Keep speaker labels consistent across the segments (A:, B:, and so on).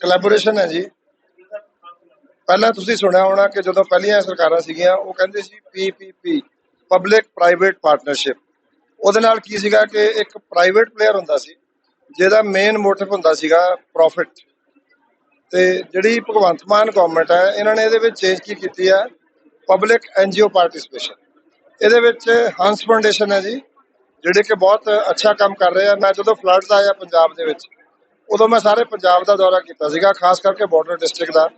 A: Collaboration ਹੈ ਜੀ। ਪਹਿਲਾਂ ਤੁਸੀਂ ਸੁਣਿਆ ਹੋਣਾ ਕਿ ਜਦੋਂ ਪਹਿਲੀਆਂ ਸਰਕਾਰਾਂ ਸੀਗੀਆਂ, ਉਹ ਕਹਿੰਦੇ ਸੀ ਪੀਪੀਪੀ ਪਬਲਿਕ ਪ੍ਰਾਈਵੇਟ ਪਾਰਟਨਰਸ਼ਿਪ ਉਹਦੇ ਨਾਲ ਕੀ ਸੀਗਾ ਕਿ ਇੱਕ ਪ੍ਰਾਈਵੇਟ ਪਲੇਅਰ ਹੁੰਦਾ ਸੀ, ਜਿਹਦਾ ਮੇਨ ਮੋਟਿਵ ਹੁੰਦਾ ਸੀਗਾ ਪ੍ਰੋਫਿਟ ਤੇ ਜਿਹੜੀ ਭਗਵੰਤ ਮਾਨ ਗਵਰਨਮੈਂਟ ਹੈ, ਇਹਨਾਂ ਨੇ ਇਹਦੇ ਵਿੱਚ ਚੇਂਜ ਕੀ ਕੀਤੀ ਹੈ ਪਬਲਿਕ ਐਨਜੀਓ ਪਾਰਟਿਸਿਪੇਸ਼ਨ ਇਹਦੇ ਵਿੱਚ ਹੰਸ ਫਾਊਂਡੇਸ਼ਨ ਹੈ ਜੀ, ਜਿਹੜੇ ਕਿ ਬਹੁਤ ਅੱਛਾ ਕੰਮ ਕਰ ਰਹੇ ਆ। ਮੈਂ ਜਦੋਂ ਫਲੱਡਸ ਆਇਆ ਪੰਜਾਬ ਦੇ ਵਿੱਚ ਉਦੋਂ ਮੈਂ ਸਾਰੇ ਪੰਜਾਬ ਦਾ ਦੌਰਾ ਕੀਤਾ ਸੀਗਾ, ਖਾਸ ਕਰਕੇ ਬਾਰਡਰ ਡਿਸਟ੍ਰਿਕਟ ਦਾ।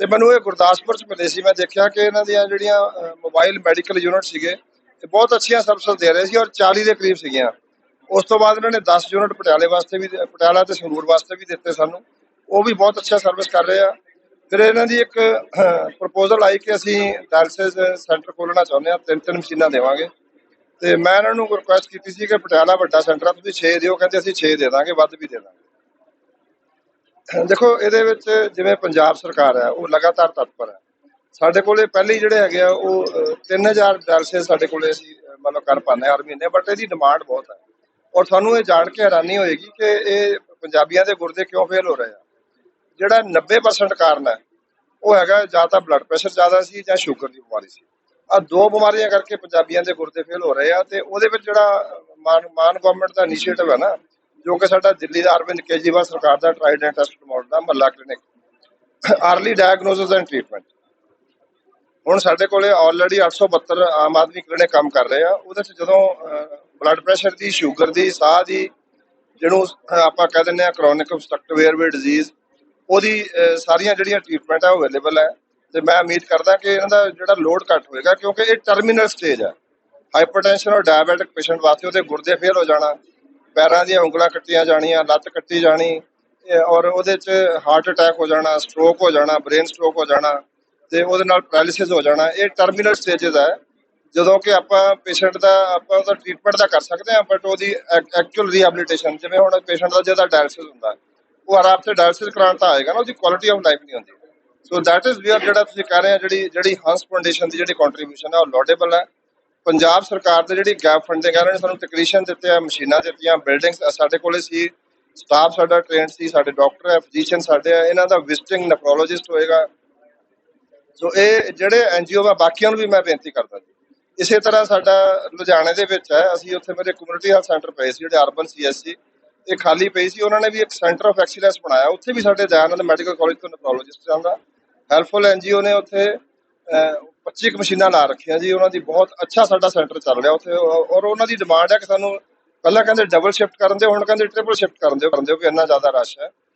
A: ਤੇ ਮੈਨੂੰ ਇਹ ਗੁਰਦਾਸਪੁਰ ਚ ਮਿਲੇ ਸੀ। ਮੈਂ ਦੇਖਿਆ ਕਿ ਇਹਨਾਂ ਦੀਆਂ ਜਿਹੜੀਆਂ ਮੋਬਾਈਲ ਮੈਡੀਕਲ ਯੂਨਿਟ ਸੀਗੇ ਤੇ ਬਹੁਤ ਅੱਛੀਆਂ ਸਰਵਿਸ ਦੇ ਰਹੇ ਸੀ ਔਰ 40 ਦੇ ਕਰੀਬ ਸੀਗੀਆਂ। ਉਸ ਤੋਂ ਬਾਅਦ ਇਹਨਾਂ ਨੇ 10 ਯੂਨਿਟ ਪਟਿਆਲੇ ਵਾਸਤੇ ਵੀ ਪਟਿਆਲਾ ਤੇ ਸੰਗਰੂਰ ਵਾਸਤੇ ਵੀ ਦਿੱਤੇ ਸਾਨੂੰ। ਉਹ ਵੀ ਬਹੁਤ ਅੱਛਾ ਸਰਵਿਸ ਕਰ ਰਹੇ ਆ। ਫਿਰ ਇਹਨਾਂ ਦੀ ਇੱਕ ਪ੍ਰਪੋਜ਼ਲ ਆਈ ਕਿ ਅਸੀਂ ਡਾਇਲਸਿਸ ਸੈਂਟਰ ਖੋਲਣਾ ਚਾਹੁੰਦੇ ਆ ਤਿੰਨ ਤਿੰਨ ਮਸ਼ੀਨਾਂ ਦੇਵਾਂਗੇ। ਤੇ ਮੈਂ ਇਹਨਾਂ ਨੂੰ ਰਿਕੁਐਸਟ ਕੀਤੀ ਸੀ ਕਿ ਪਟਿਆਲਾ ਵੱਡਾ ਸੈਂਟਰ ਆ, ਤੁਸੀਂ 6 ਦਿਓ। ਕਹਿੰਦੇ ਅਸੀਂ 6 ਦੇ ਦਾਂਗੇ, ਵੱਧ ਵੀ ਦੇ ਦਾਂਗੇ। ਦੇਖੋ ਇਹਦੇ ਵਿੱਚ ਜਿਵੇਂ ਪੰਜਾਬ ਸਰਕਾਰ ਹੈ ਉਹ ਲਗਾਤਾਰ ਤਤਪਰ ਹੈ। ਸਾਡੇ ਕੋਲੇ ਪਹਿਲੇ ਹੀ ਜਿਹੜੇ ਹੈਗੇ ਆ ਉਹ ਅਹ, 3000 ਡਾਇਲਸਿਸ ਸਾਡੇ ਕੋਲੇ ਅਸੀਂ ਮਤਲਬ ਕਰ ਪਾਉਂਦੇ ਹਾਂ ਹਰ ਮਹੀਨੇ ਬਟ ਇਹਦੀ ਡਿਮਾਂਡ ਬਹੁਤ ਹੈ। ਔਰ ਤੁਹਾਨੂੰ ਇਹ ਜਾਣ ਕੇ ਹੈਰਾਨੀ ਹੋਏਗੀ ਕਿ ਇਹ ਪੰਜਾਬੀਆਂ ਦੇ ਗੁਰਦੇ ਕਿਉਂ ਫੇਲ ਹੋ ਰਹੇ ਆ। ਜਿਹੜਾ 90% ਕਾਰਨ ਹੈ ਉਹ ਹੈਗਾ ਜਾਂ ਤਾਂ ਬਲੱਡ ਪ੍ਰੈਸ਼ਰ ਜ਼ਿਆਦਾ ਸੀ ਜਾਂ ਸ਼ੂਗਰ ਦੀ ਬਿਮਾਰੀ ਸੀ। ਆ ਦੋ ਬਿਮਾਰੀਆਂ ਕਰਕੇ ਪੰਜਾਬੀਆਂ ਦੇ ਗੁਰਦੇ ਫੇਲ ਹੋ ਰਹੇ ਆ ਤੇ ਉਹਦੇ ਵਿੱਚ ਜਿਹੜਾ ਮਾਨ ਮਾਨ ਗਵਰਨਮੈਂਟ ਦਾ ਇਨੀਸ਼ੀਏਟਿਵ ਹੈ ਨਾ ਜੋ ਕਿ ਸਾਡਾ ਦਿੱਲੀ ਦਾ ਅਰਵਿੰਦ ਕੇਜਰੀਵਾਲ ਸਰਕਾਰ ਦਾ ਟ੍ਰਾਈਡ ਐਂਡ ਟੈਸਟ ਮਾਡਲ ਦਾ ਮੱਲਾ clinic early diagnosis and treatment ਹੁਣ ਸਾਡੇ ਕੋਲੇ ਆਲਰੇਡੀ 872 ਆਮ ਆਦਮੀ ਕਲੀਨਿਕ ਕੰਮ ਕਰ ਰਹੇ ਆ, ਉਹਦੇ ਚ ਜਦੋਂ ਬਲੱਡ ਪ੍ਰੈਸ਼ਰ ਦੀ ਸ਼ੂਗਰ ਦੀ, ਸਾਹ ਦੀ, ਜਿਹਨੂੰ ਆਪਾਂ ਕਹਿ ਦਿੰਦੇ ਆ ਕ੍ਰੋਨਿਕ obstructive airway ਡਿਜ਼ੀਜ਼ ਉਹਦੀ ਸਾਰੀਆਂ ਜਿਹੜੀਆਂ ਟ੍ਰੀਟਮੈਂਟ ਆ ਉਹ ਅਵੇਲੇਬਲ ਹੈ ਤੇ ਮੈਂ ਉਮੀਦ ਕਰਦਾ ਕਿ ਇਹਨਾਂ ਦਾ ਜਿਹੜਾ ਲੋਡ ਘੱਟ ਹੋਏਗਾ, ਕਿਉਂਕਿ ਇਹ ਟਰਮੀਨਲ ਸਟੇਜ ਹੈ ਹਾਈਪਰਟੈਂਸ਼ਨ ਔਰ ਡਾਇਬੀਟਿਕ ਪੇਸ਼ੈਂਟ ਵਾਸਤੇ ਉਹਦੇ ਗੁਰਦੇ ਫੇਲ ਹੋ ਜਾਣਾ। ਪੈਰਾਂ ਦੀਆਂ ਉਂਗਲਾਂ ਕੱਟੀਆਂ ਜਾਣੀਆਂ, ਲੱਤ ਕੱਟੀ ਜਾਣੀ ਔਰ ਉਹਦੇ ਚ ਹਾਰਟ ਅਟੈਕ ਹੋ ਜਾਣਾ ਸਟ੍ਰੋਕ ਹੋ ਜਾਣਾ ਬ੍ਰੇਨ ਸਟ੍ਰੋਕ ਹੋ ਜਾਣਾ ਤੇ ਉਹਦੇ ਨਾਲ ਪੈਰਾਲਿਸਿਸ ਹੋ ਜਾਣਾ, ਇਹ ਟਰਮੀਨਲ ਸਟੇजेस ਹੈ ਜਦੋਂ ਕਿ ਆਪਾਂ ਪੇਸ਼ੈਂਟ ਦਾ, ਆਪਾਂ ਉਹਦਾ ਟ੍ਰੀਟਮੈਂਟ ਤਾਂ ਕਰ ਸਕਦੇ ਹਾਂ ਬਟ ਉਹਦੀ ਐਕਚੁਅਲ ਰੀਹੈਬਿਲਿਟੇਸ਼ਨ ਜਿਵੇਂ ਹੁਣ ਪੇਸ਼ੈਂਟ ਦਾ ਜਿਹਦਾ ਡਾਇਲਿਸਿਸ ਹੁੰਦਾ, ਉਹ ਆਰਾਮ ਤੇ ਡਾਇਲਿਸਿਸ ਕਰਾਉਣ ਤਾਂ ਆਏਗਾ ਨਾ, ਉਹਦੀ ਕੁਆਲਿਟੀ ਆਫ ਲਾਈਫ ਨਹੀਂ ਹੁੰਦੀ। ਸੋ ਦੈਟ ਇਜ਼ ਵੇਅਰ ਜਿਹੜਾ ਤੁਸੀਂ ਕਹਿ ਰਹੇ ਆ ਜਿਹੜੀ ਜਿਹੜੀ ਹੰਸ ਫਾਊਂਡੇਸ਼ਨ ਦੀ ਜਿਹੜੀ ਕੰਟਰੀਬਿਊਸ਼ਨ ਹੈ ਉਹ ਲੋਡੇਬਲ ਹੈ ਪੰਜਾਬ ਸਰਕਾਰ ਦੇ ਜਿਹੜੀ ਗੈਪ ਫੰਡਿੰਗ ਹੈ ਉਹਨਾਂ ਨੇ ਸਾਨੂੰ ਟੈਕਨੀਸ਼ੀਅਨ ਦਿੱਤੇ ਆ, ਮਸ਼ੀਨਾਂ ਦਿੱਤੀਆਂ ਬਿਲਡਿੰਗਸ ਸਾਡੇ ਕੋਲੇ ਸੀ ਸਟਾਫ ਸਾਡਾ ਟ੍ਰੇਨਡ ਸੀ, ਸਾਡੇ ਡਾਕਟਰ ਹੈ ਫਿਜ਼ੀਸ਼ੀਅਨ ਸਾਡੇ ਆ, ਇਹਨਾਂ ਦਾ ਵਿਜ਼ਿਟਿੰਗ ਨੈਫਰੋਲੋਜਿਸਟ ਹੋਏਗਾ। ਸੋ ਇਹ ਜਿਹੜੇ ਐਨਜੀਓ ਆ ਬਾਕੀਆਂ ਨੂੰ ਵੀ ਮੈਂ ਬੇਨਤੀ ਕਰਦਾ ਜੀ। ਇਸੇ ਤਰ੍ਹਾਂ ਸਾਡਾ ਲੁਧਿਆਣੇ ਦੇ ਵਿੱਚ ਹੈ, ਅਸੀਂ ਉੱਥੇ ਮੇਰੇ ਕਮਿਊਨਿਟੀ ਹੈਲਥ ਸੈਂਟਰ ਪਏ ਸੀ, ਜਿਹੜੇ ਅਰਬਨ ਸੀਐਸਸੀ ਇਹ ਖਾਲੀ ਪਈ ਸੀ, ਉਹਨਾਂ ਨੇ ਵੀ ਇੱਕ ਸੈਂਟਰ ਆਫ ਐਕਸੀਲੈਂਸ ਬਣਾਇਆ, ਉੱਥੇ ਵੀ ਸਾਡੇ ਦਇਆਨੰਦ ਮੈਡੀਕਲ ਕਾਲਜ ਤੋਂ ਨੈਫਰੋਲੋਜਿਸਟ ਜਾਂਦਾ ਹੈਲਪਫੁਲ ਐਨਜੀਓ ਨੇ ਉੱਥੇ 25 ਕੁ ਮਸ਼ੀਨਾਂ ਲਾ ਰੱਖੀਆਂ ਜੀ, ਉਹਨਾਂ ਦੀ ਬਹੁਤ ਅੱਛਾ ਸਾਡਾ ਸੈਂਟਰ ਚੱਲ ਰਿਹਾ ਉੱਥੇ ਔਰ ਉਹਨਾਂ ਦੀ ਡਿਮਾਂਡ ਹੈ ਕਿ ਸਾਨੂੰ ਪਹਿਲਾਂ ਕਹਿੰਦੇ ਡਬਲ ਸ਼ਿਫਟ ਕਰਨ ਦੇ ਹੁਣ ਕਹਿੰਦੇ ਟ੍ਰਿਪਲ ਸ਼ਿਫਟ ਕਰਨ ਦੇ ਕਰਨ ਦਿਓ ਕਿ ਇੰਨਾ ਜ਼ਿਆਦਾ ਰਸ਼ ਹੈ।